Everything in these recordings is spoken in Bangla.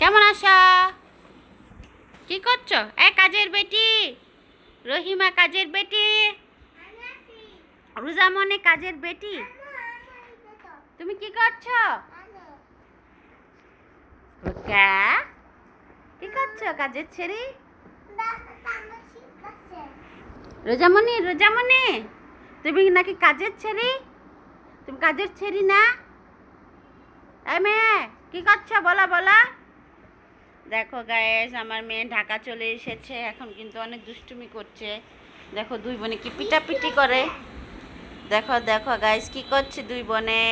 কেমন আছো? কি করছ? এ কাজের বেটি। রহিমা কাজের বেটি। রুজামনে কাজের বেটি। তুমি কি করছ? কি করছ কাজের ছেড়ি? রোজামণি রোজামণি। তুমি নাকি কাজের ছেড়ি? তুমি কাজের ছেড়ি না? এই মেয়ে, কি করছ? বলা বলা। দেখো গায়েস আমার মেয়ে ঢাকা চলে এসেছে এখন কিন্তু অনেক দুষ্টুমি করছে। দেখো দুই বোনে কি পিটাপিটি করে। দেখো দেখো গাইস কি করছে দুই বোনে?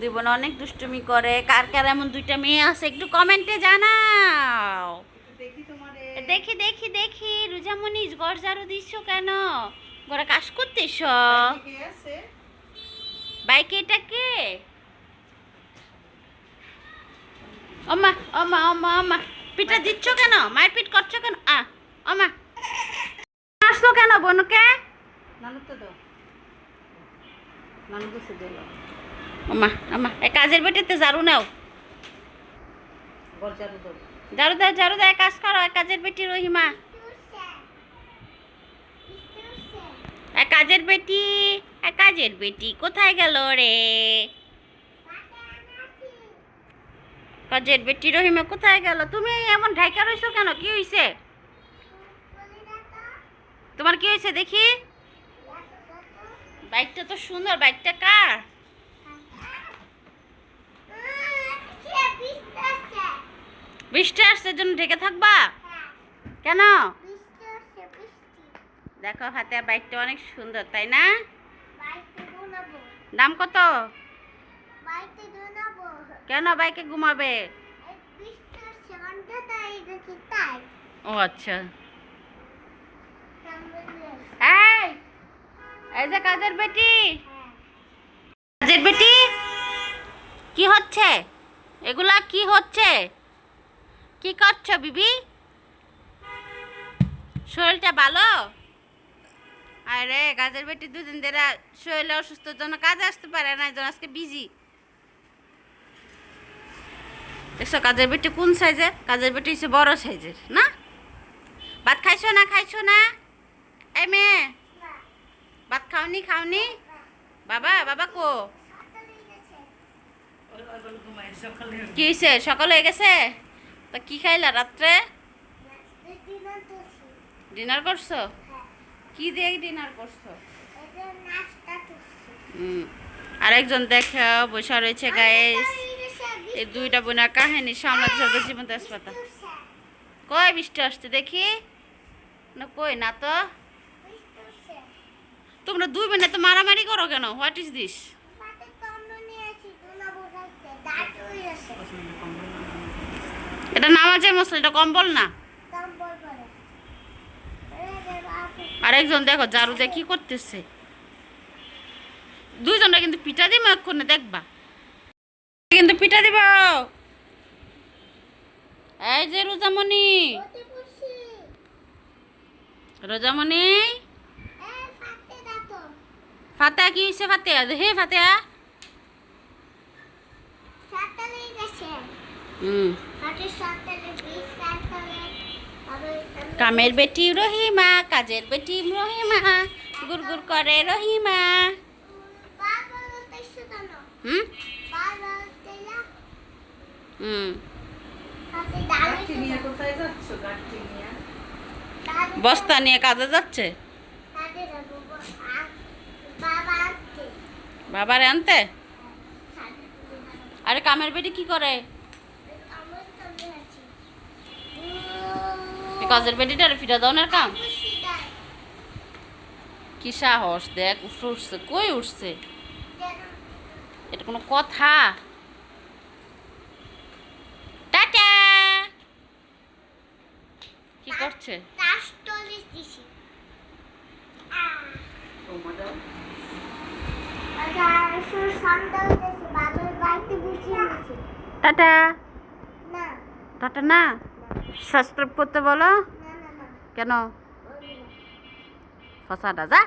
দুই বোনে অনেক দুষ্টুমি করে। কার কার এমন দুইটা মেয়ে আছে একটু কমেন্টে জানাও। দেখি দেখি দেখি রুজামণি ঝাড়ু দিচ্ছ কেন? ঘরে কাজ করতেছ? বাইকে এটা কে? ওমা ওমা ওমা ওমা। পিঠা দিচ্ছ কেন? মায়ের পিঠ করছ কেন? আ ওমা। আসলো কেন বনুকে? ওমা ওমা এই কাজের বেটিতে ঝাড়ু নাও। ঝাড়ু দাও। ঝাড়ু দাও কাজ করো এক কাজের বেটি রহিমা। এক কাজের বেটি এক কাজের বেটি কোথায় গেল রে? কাজের বেটি রহিমা কোথায় গেল? তুমি এমন ঢাকা রইছো কেন? কি হইছে? তোমার কি হয়েছে দেখি? বাইকটা তো সুন্দর বাইকটা কার? বৃষ্টি আসছে জন্য ঢেকে থাকবা? কেন? দেখো হাতে বাইকটা অনেক সুন্দর তাই না? দাম কত? কেন বাইকে ঘুমাবে? ও আচ্ছা। এগুলা কি হচ্ছে? কি করছ বিবি? শরীরটা ভালো? আরে, কাজের বেটি দুদিন ধরে শরীরে অসুস্থর জন্য কাজে আসতে পারে না আজকে বিজি দেখছ কাজের বেটি কোন সাইজের কাজের বেটি হচ্ছে বড় সাইজের না? ভাত খাইছো না খাইছো না? এই মেয়ে ভাত খাওনি খাওনি? বাবা বাবা কো? কি হয়েছে সকাল হয়ে গেছে? তা কি খাইলা রাত্রে? ডিনার করছ? কি দিয়ে ডিনার করছ? আরেকজন দেখো বসে রয়েছে গায়ে এই দুইটা বোনার কাহিনী সামলাতে সাথে জীবন তেজপাতা। কয় বৃষ্টি আসছে দেখি? না, কই না তো? তোমরা দুই বোনে তো মারামারি করো কেন? হোয়াট ইজ দিস এটা নামাজের মশলা, এটা কম্বল না? আরেকজন দেখো জারু দিয়ে কি করতেছে? দুইজনটা কিন্তু পিঠা দিব এক্ষণে দেখবা? কিন্তু পিঠা দিব। এই যে রোজামণি। রোজামণি। ফাতে কি হয়েছে ফাতে? হে ফাতে। কামের বেটি রহিমা, কাজের বেটি রহিমা, গুড় গুড় করে রহিমা। হুম? হুম। বস্তা নিয়ে কাজে যাচ্ছে? বাবারে আনতে? আরে কামের বেটি কি করে? কাজের বেটিটারে ফিরা দাওনের কাম। কি সাহস দেখ উঠে উঠছে কই উঠছে? এটা কোনো কথা টাটা কি করছে? টাটা। টাটা না? সাবস্ক্রাইব করতে বলো। কেন? ফসাটা যা।